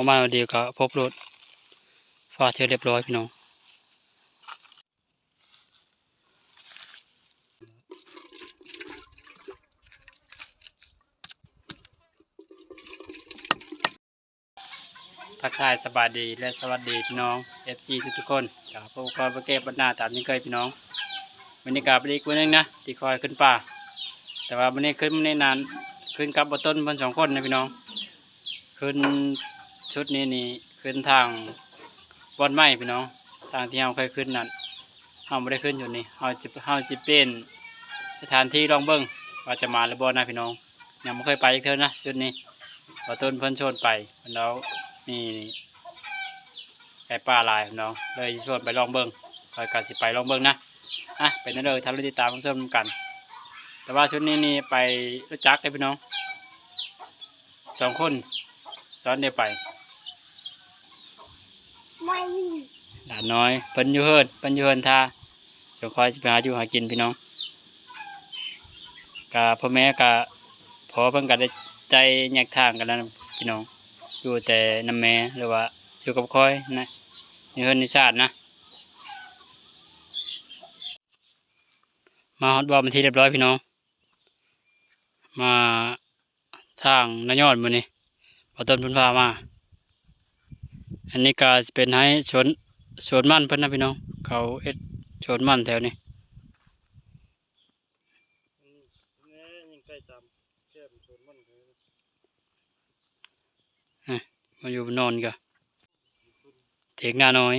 ประมาเดียวก็พบรถฟาเชื่อเรียบร้อยพี่น้องทักทายสบายดีและสวัสดีพี่น้อง FC ทุกทุกคนกับพวกเราประเก็บบรรณาตามที่เคยพี่น้องวันนี้กลับไปอีกวันนึงนะที่คอยขึ้นป่า แต่ว่าวันนี้ขึ้นไม่นานขึ้นกับบต้นเพิ่นสองคนนะพี่น้อง ขึ้น ชุดนี้นี่ขึ้นทางบอนไม้พี่น้อง ทางที่เราเคยขึ้นนั่นเราไม่ได้ขึ้นอยู่นี่เราจะเราจะเป็นสถานที่ลองเบิ้งว่าจะมาหรือบ่นะพี่น้องยังไม่เคยไปอีกเท่านะชุดนี้บต้นเพิ่นชวนไปแล้วนี่ไก่ป่าลายพี่น้องเลยชวนไปลองเบิ้งคอยกัสิไปลองเบิ้งนะอะเป็นนั่นเลยทำรู้ติดตามชมกัน แต่ว่าชุดนี้นี่ไปรู้จักเลยพี่น้องสองคนซ้อนเดียวไป ไม่หลานน้อยเพิ่นอยู่เฮิรนเพิ่นอยู่เฮิรนท่าเจะคอยสิไปหาอยู่หากินพี่น้องกะพ่อแม่กะพอเพิ่นก็ได้ใจแยกทางกันแล้วพี่น้อง อยู่แต่น้ำแม่หรือว่าอยู่กับคอยนะอยู่เฮิรนนิชาตนะมาฮอดบอลมาที่เรียบร้อยพี่น้อง มาทางนายอดมือนี่พอต้นพุ่นพามา อันนี้ก็สิเป็นให้สวนสวนมันเพิ่นนะพี่น้อง เขาเอ็ดสวนมันแถวนี้มาอยู่บนนอนก็เถียงนาน้อย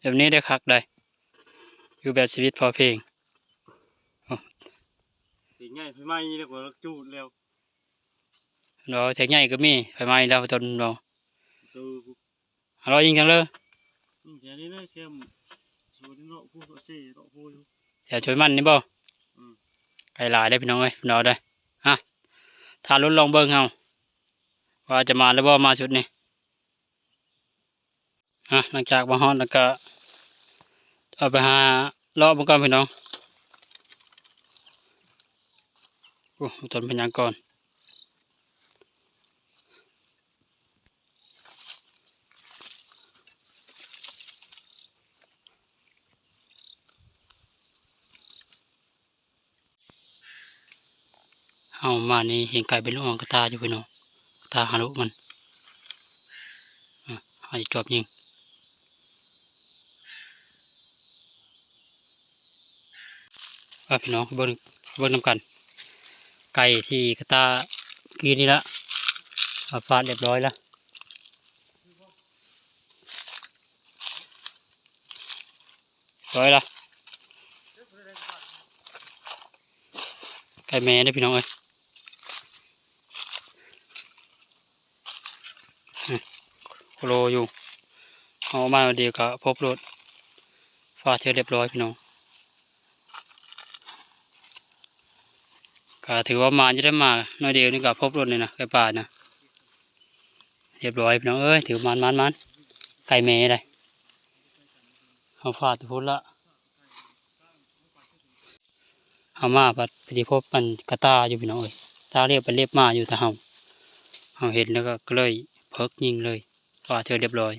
แบบนี้ได้คักได้ อยู่แบบชีวิตพอเพียงตีง่ายไฟไหม้เรียกว่าจูดแล้วเราเถียงใหญ่ก็มีไฟไหม้แล้วต้นเราตัว อร่อยยิงจังเลยนี่แค่นี้นะแค่สูดเนาะผู้เสียเนาะผู้อยู่แถวสวนมันนี่บ่อืมไก่หลายได้อพี่น้องเอ้ยพี่น้องได้อฮะถ้าลุ้นลองเบิ่งเฮาว่าจะมาหรือบ่มาชุดนี้อะหลังจากมาฮอดแล้วก็เอาไปหาเลาะเบิ่งก่อนพี่น้องโอ้ต้นพญางก่อ เอามานี่เห็นไก่เป็นลูกอ่อนกระตาอยู่พี่น้องกระตาหาลูกมันอะเอาอีกจบยิงว่าพี่น้องเบิ่งเบิ่งนำกัน ไก่ที่กระตากินนี่ละอาฟาดเรียบร้อยแล้วร้อยละไก่แม่ได้พี่น้องเอ้ย โลอยู่เอามาเดียวก็พบรถฟาดเชื่อเรียบร้อยพี่น้องก็ถือว่ามาจะได้มาน่อยเดียวนี่ก็พบรถเลยนะไก่ป่านะเรียบร้อยพี่น้องเอ้ยถือมันมันมันไก่แม่เลยเอาฟาดพุทธละเอามาปัดปฏิพบมันกระตาอยู่พี่น้องเอ้ยตาเรียบไปเรียบมาอยู่แต่เฮาเฮาเห็นแล้วก็ก็เลยเพิกยิงเลย ฟาดเธอเรียบร้อย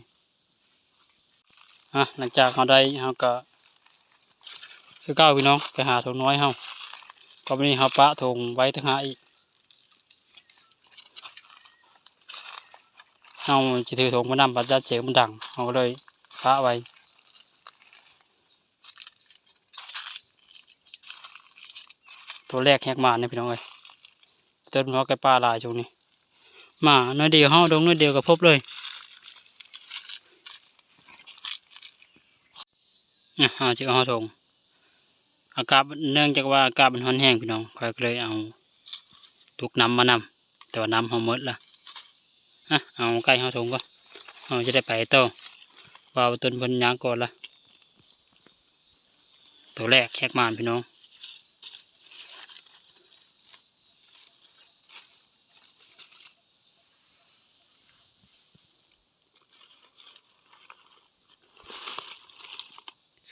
อะหลังจากเราได้เฮาก็คือเก้าพี่น้องไปหาทงน้อยเฮาก็มีเฮาปะทงไว้ทั้งหาอีกเฮาจะถือทงมานำปัจจัดเสียงมันดังเฮาก็เลยปะไว้ตัวแรกแหกมาเนี่ยพี่น้องเอ้ยต้นหัวไก่ปลาลายช่วงนี้มาหน้อยเดียวเฮาดงหน้อยเดียวก็พบเลยอะ เอาจะเอาเฮาทงอากาศเนื่องจากว่าอากาศมันร้อนแห้งพี่น้องคอยก็เลยเอาทุกน้ำมานำแต่ว่าน้ำเขาหมดละอะเอาใกล้เขาทงก็เราจะได้ไปต่อว่าต้นพันยางก่อนละตัวแรกแขกมานพี่น้อง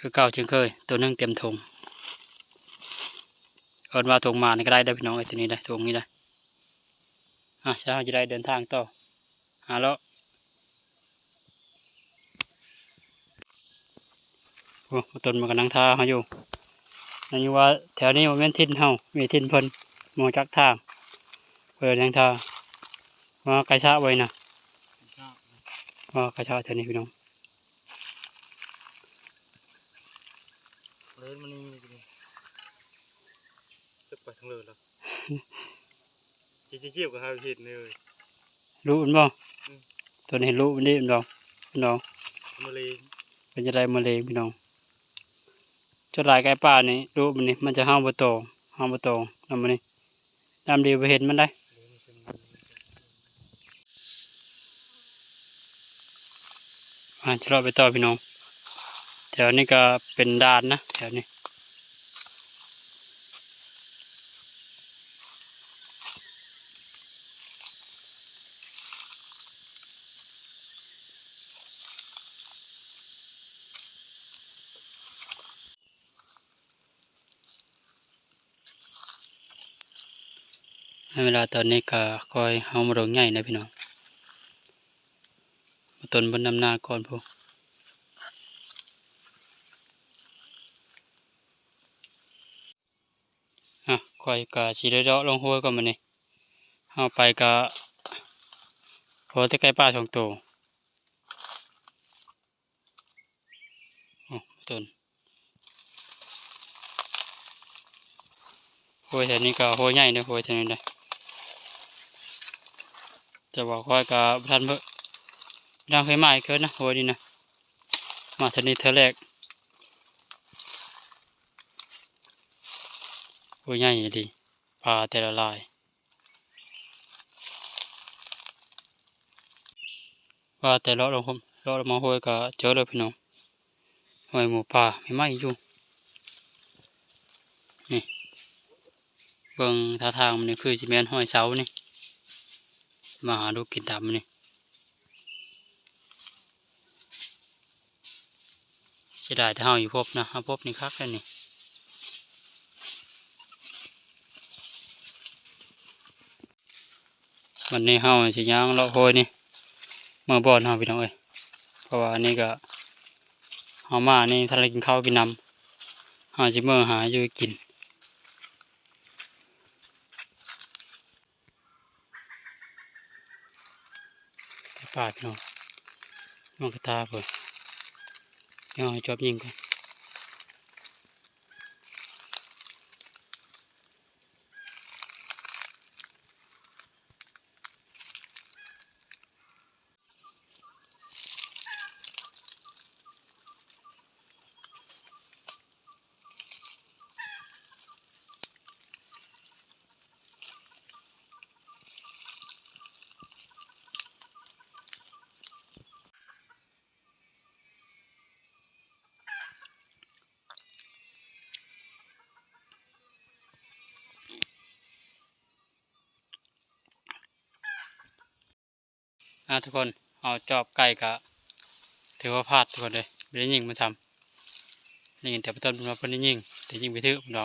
คือเก่าจึงเคย ตัวนึ่งเต็มถุงเอิญว่าถุงมานี่ก็ได้ได้พี่น้องไอ้ตัวนี้ได้ถุงนี้ได้อะเช้าจะได้เดินทางต่อหาแล้วโอ้ต้นมานกำลังท่าเขาอยู่นั่นว่าแถวนี้มันเป็นทิ้นเฮามีทิ้นพนมองจักทางเพิ่นยังท่าว่ากระชาไว้นะว่ากระชาแถวนี้พี่น้อง จะไปทั้งเลยแล้วจีจีเจียวกับฮาเห็ดเลยรู้มันบ่อืมตัวนี้รู้มันนี่พี่น้องพี่น้องมะเร็งเป็นจะได้มะเร็งพี่น้องจดหลายไก่ป่านี่รู้มันนี่มันจะห้ามบ่โตห้ามบ่โตนำมันนี่นำดีไปเห็นมันได้อ่าจะรอไปต่อพี่น้องแถวนี้ก็เป็นด่านนะแถวนี้ ในเวลาตอนนี้ก็คอยเฮามาลงใหญ่นะพี่น้องมาต้นบนนำหน้าก่อนพวกอะคอยกะสีได้เลาะลงห้วยก่อนมันนี่เอาไปกะพอจะใกล้ป่าสองตัวโอ้ต้นห้วยแถวนี้ก็ห้วยใหญ่นะห้วยแถวนี้เลย จะบอกคอยกะทันเพิ่ดังเคยมาอีกเกินนะห้วยนี่นะ มาเทอนี้เธอแรกโอ้ยใหญ่ดีปลาแต่ละลายว่าแต่เลาะลงผมเลาะลงมาห้วยก็เจอเลยพี่น้องห้วยหมูป่าไม่ไหม้อยู่นี่เบิ่งท่าทางมันนี่คือสิแมนห้อยเสานี่ มาหาดูกินตามมันนี่เสียดายแต่เฮาอยู่พบนะเฮาพบนี่คักแล้วนี่วันนี้เฮาสิย่างเลาะโหยนี่เมื่อบ่อนเฮาพี่น้องเอ้ยเพราะว่านนี้ก็เฮามานี่ถ้าเรากินข้าวกินน้ำเฮาสิเมื่อหาอยู่กิน ป่าพี่น้องมองกระตาเพิ่นเดี๋ยวจอบยิงก่อน อะทุกคนเอาจอบไก่กะถือว่าพลาดทุกคนเลยไม่ได้ยิงมันซ้ำได้ยินแต่ประต้นมันว่าเพิ่นได้ยิงแต่ยิงไปทึบเรา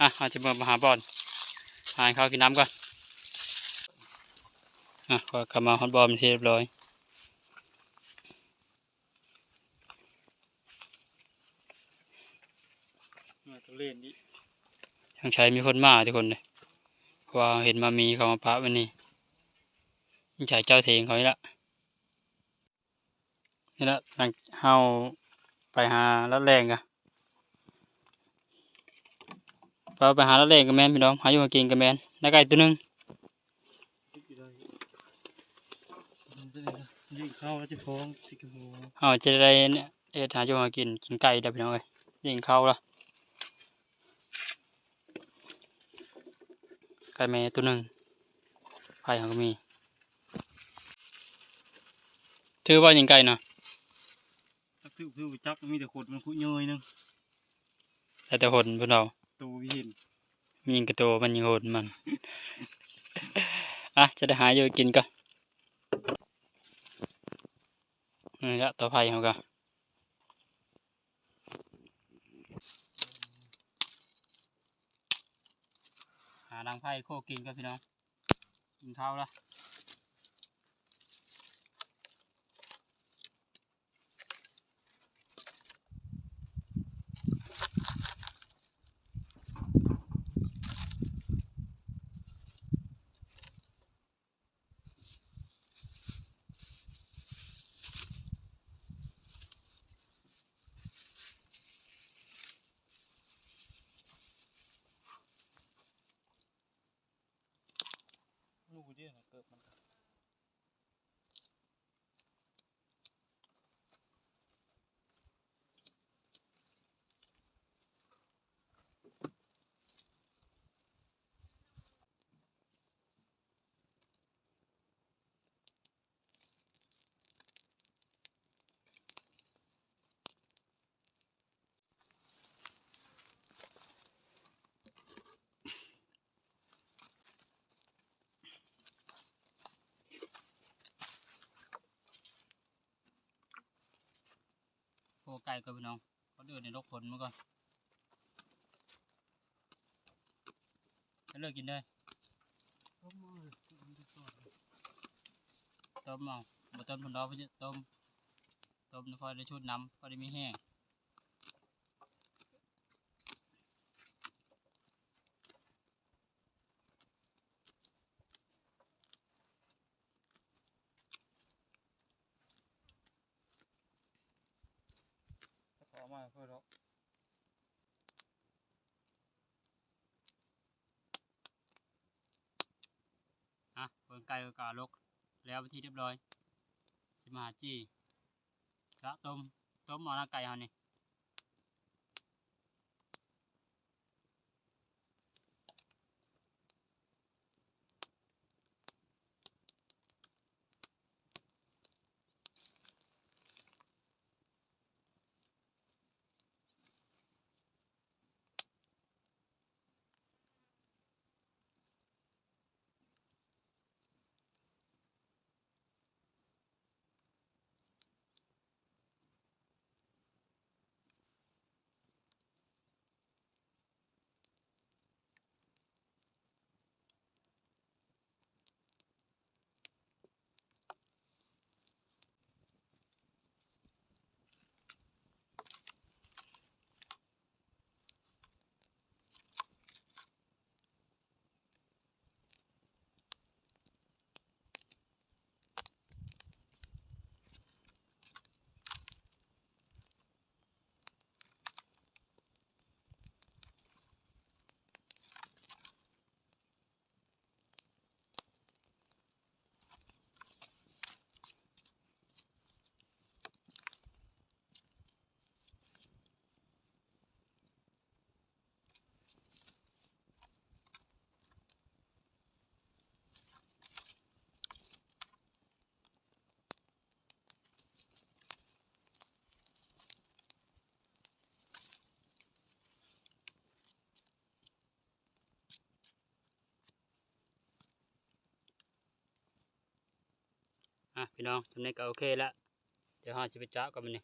อะเอาจะมาหาบอลหาให้เขาวกินน้ำก่อนอะก็กลับมาฮอตบอลเป็นที่เรียบร้อยมาตัวเล่นดิทางใช้มีคนมาทุกคนเลยเพราะว่าเห็นมามีเขามาปะวันนี้นี่ ใช้เจ้าเทงเขานี่ละนี่ละหลังเฮาไปหาลัดแรงกะไปไปหาลัดแรงกับแมนพี่น้องหาอยู่มากินกับแมนแล้ไก่ตัวหนึงยิงเข้าแล้วจะฟ้องสิกหัวเฮาจะได้เนี่ยเอ็ดหาอยู่มากินกินไก่ได้พี่น้องเอ้ยยิงเข้าละไก่แม่ตัวหนึ่งไผ่เขาก็มี ถือว่ายิงไก่นะตักถือถือจักมีแต่ขดมันคุยเยยนึงแต่แต่หนเพื่นเราตัววิเห็นมียิงกระโตมันยิงหนมัน อะจะได้หาอยู่กินก็นี่ละต่อไผ่เขาก็หาดังไผ่โคกินก็พี่น้องกินข้าวละ где เกิดมันโคไก่ก็พี่น้องเขาเดือดในรกผลมาก่อนจะเลิกกินได้ต้มมือต้มต้มเอาบ่ต้มผลดอกไปจะต้มต้มแล้วพอได้ชุดน้ำพอได้มีแห้ง ก็ขอมาเพื่อเรอะเปิดไก่กับกาลกแล้วไปที่เรียบร้อยสิมาหาจีกะต้มต้มหมอหน้าไก่เอานี่ อะพี่น้องทำนี้ก็โอเคละเดี๋ยวห้าสิไปจ้ากันมันนี่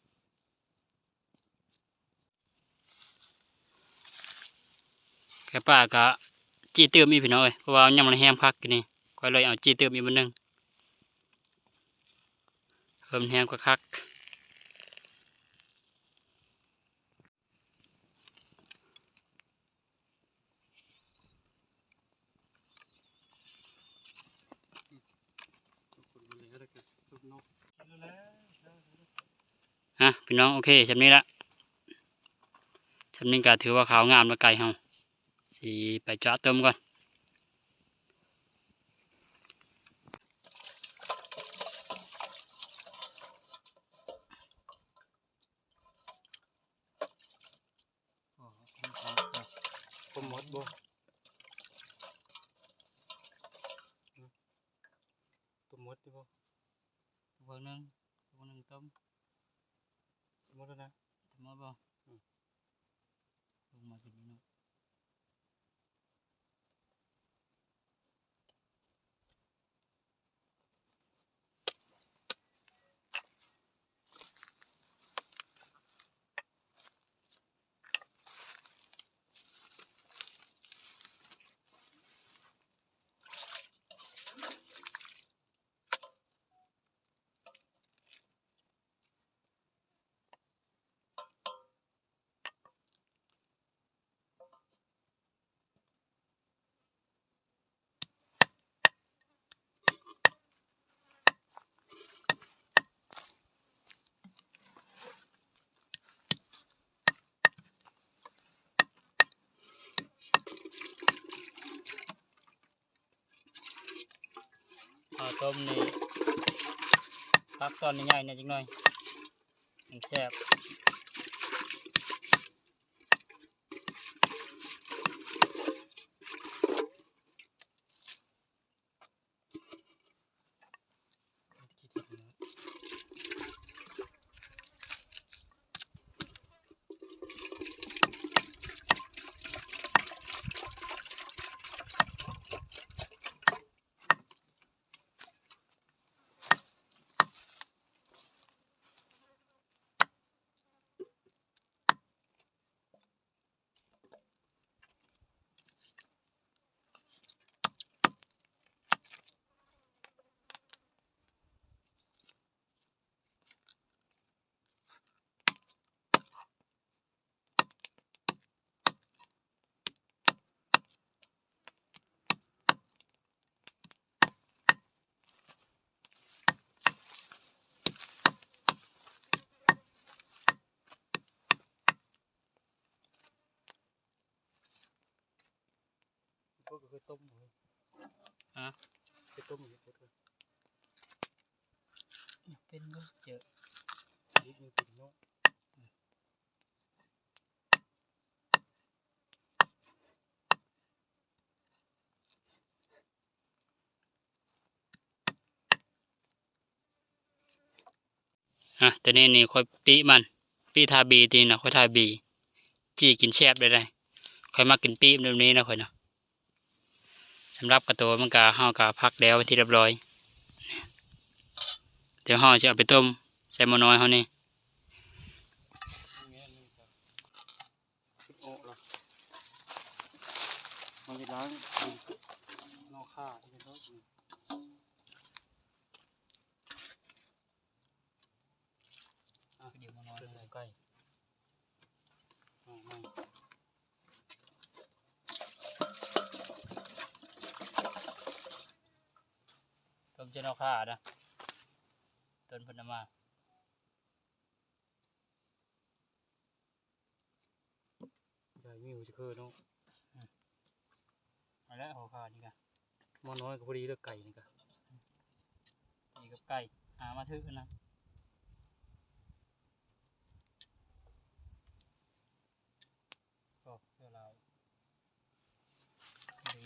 แค่ป้าก็จีเติมอีพี่น้องเอ้ยเพราะว่ายังมันแห้งพักกันนี่ค่อยเลยเอาจีเติมอีกมันหนึงเพิ่มแห้งกว่าคัก คนมาเลยก็ ได้เกิดสุกนกกินแล้วอะพี่น้องโอเคสำนี้ละสำนี้ก็ถือว่าขาวงามแล้วไก่เฮาสีไปเจาเติมก่อน ต้มมดบ่ต้มมดดิบ่ เบิ่งหนึงเบิ่งหนึงต้ม ต้มมดแล้วนะ ต้มมาบ่ ลง ต้มนี่พักตอนใหญ่ๆเนี่ยจังหน่อยมันแซ่บ ก็คือต้มเลยฮะไปต้มอยู่ก็คือเป็นก็เจอนิดนึงเป็นเนาะอะตัวนี้นี่ค่อยปีมัน ปีทาบีตีนี่นะค่อยทาบี จี้กินแซ่บได้ได้ค่อยมากินปีแบบนี้นะค่อยเนาะสำรับกระตัวมันกาห่อกะพักแล้วที่เรียบร้อย เดี๋ยวห่อจะเอาไปต้มใส่มน้อยเขานี่จะล้างนอกข้าที่เขาอะเดี๋ยวหม้อน้อยเลยใกล้อ่าไม่ ต้มเจนเอาขานะต้นพันธมาใหญ่มีหัวจะเคือเนาะเอาละเอาข้านี่กะมอน้อยก็พอดีเลือกไก่นี่กะนี่กับไก่หามาทึกนะก็เท่าไรดี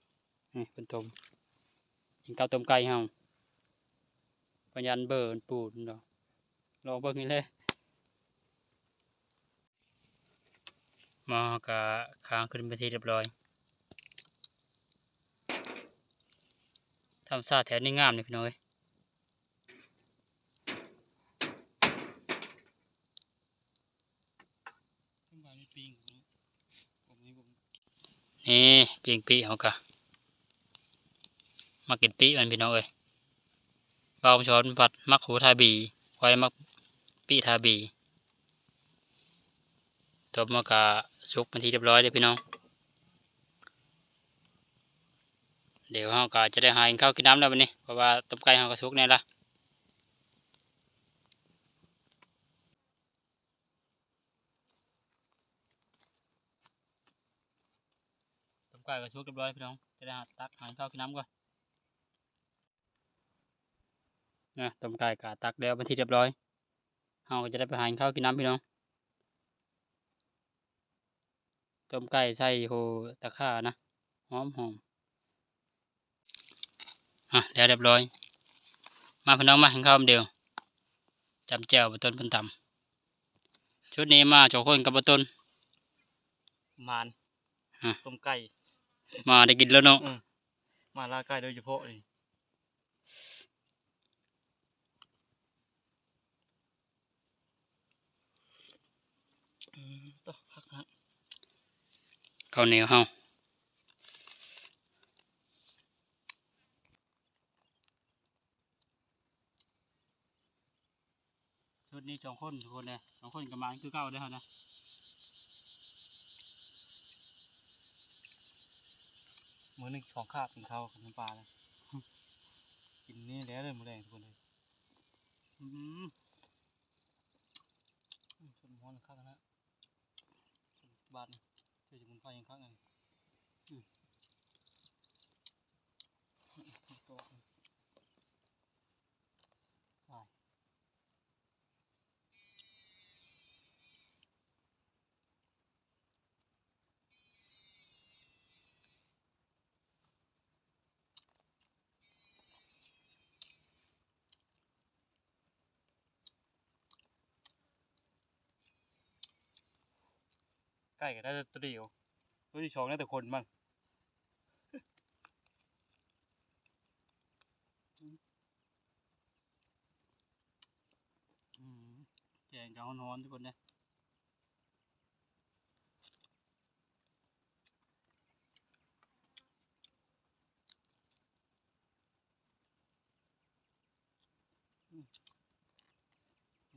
น้อยหนึงทำต้นมันก็ต้มต้มเฮ็ดเฮ็ดบดพี่น้องปักตะเปะนี่เป็นต้มกินข้าต้มไก่เฮาปัญญาณเบิร์นปูนดอกลองเบิ่งนี่เลยมอกะค้างขึ้นไปที่เรียบร้อยทำซาแถวนี้งามเลยพี่น้อยนี่เปียงปีเขากะ มากินปีมันพี่น้องเอ้ยบาวช้อนผัดมักหูทาบีไว้มักปีทาบีตบมากะสุกเป็นทีเรียบร้อยเลยพี่น้อง เดี๋ยวเราก็จะได้หากินข้าวกินน้ำแล้ววันนี้เพราะว่าต้มไก่เราก็สุกแน่ละต้มไก่ก็สุกเรียบร้อยพี่น้องจะได้หาตักหากินข้าวกินน้ำก่อน นะต้มไก่กะตักแล้วเป็นที่เรียบร้อยเราก็จะได้ไปหาข้าวกินน้ำพี่น้องต้มไก่ใส่โหตะข่านะหอมหอมอะแล้วเรียบร้อย มาพี่น้องมากินข้าวเดียวจำแจ่วบะต้นเป็นตำชุดนี้มาโจกคนกับบะต้นมานฮะต้มไก่มาได้กินแล้วเนาะมาล่าไก่โดยเฉพาะเลย ข้าวเหนียวเฮาชุดนี้สองคนทุกคนเลยสองคนกับมาคือเก้าเด้เฮานะมือหนึ่งของข้าบกินเขาวกัน้ปลาเลยกินนี่แล้วเลยมือแรงทุกคนเลยอืมชนม้อนข้าวนะบาท นะเพื่อจะมุนไฟยังค้างไงอืมตัว ใกล้กันได้ตัวเดียวตัวที่สองได้แต่คนมั่งแกงกับฮอนๆทุกคนเลย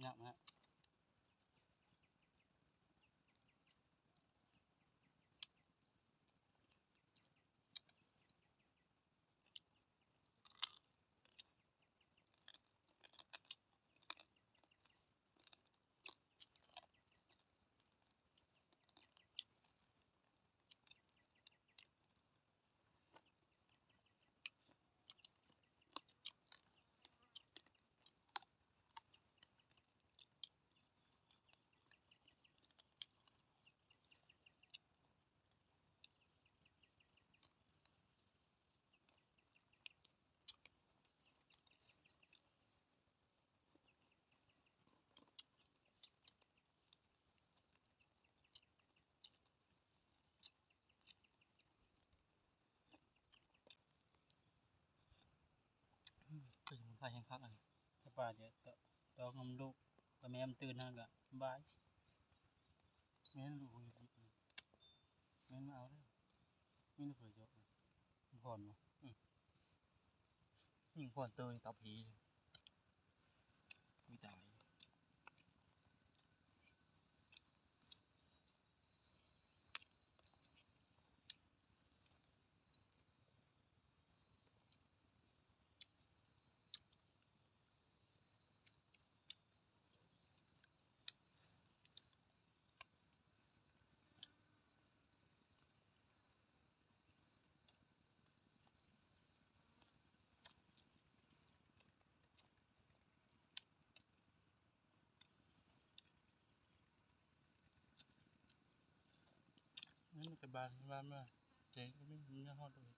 งับฮะ เพื่อจะมุนไฟยังข้างไงถ้าป่าเดี๋ยวตตองมลูกก็แม่มตื่นนั่นก็บายแม่นลูกยู่ที่นี่แม่นมาเอาเลยไม่ได้เผื่อยกเลยผ่อนวะอืมยิ่งผ่อนเตยตับผี มันกระบาลบ้านมาเจ๊ก็ไม่มีเนื้อหอดเลย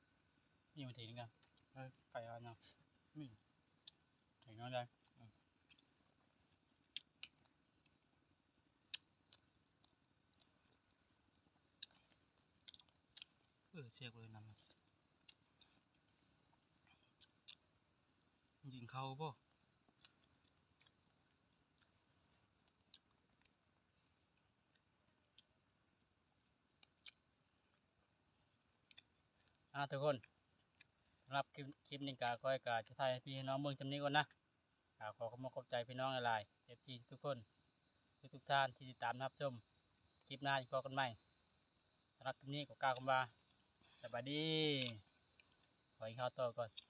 นี่มาถึงกันไก่อ่อนเนาะไม่ถึงนั่นได้เออเสียกเลยนำมายิงเข้าป่ะ อ่าทุกคนสำหรับคลิปคลิปนี้กาคอยกาจะถ่ายให้พี่น้องเมืองจำนี้ก่อนนะกาขอขอบคุณขอบใจพี่น้องหลายๆเอฟซีทุกคน ทุกทุกท่านที่ติดตามรับชมคลิปหน้าจะพบกันใหม่สำหรับคลิปนี้ก็กล่าวคำว่าสวัสดีขอให้ข้าวต่อก่อน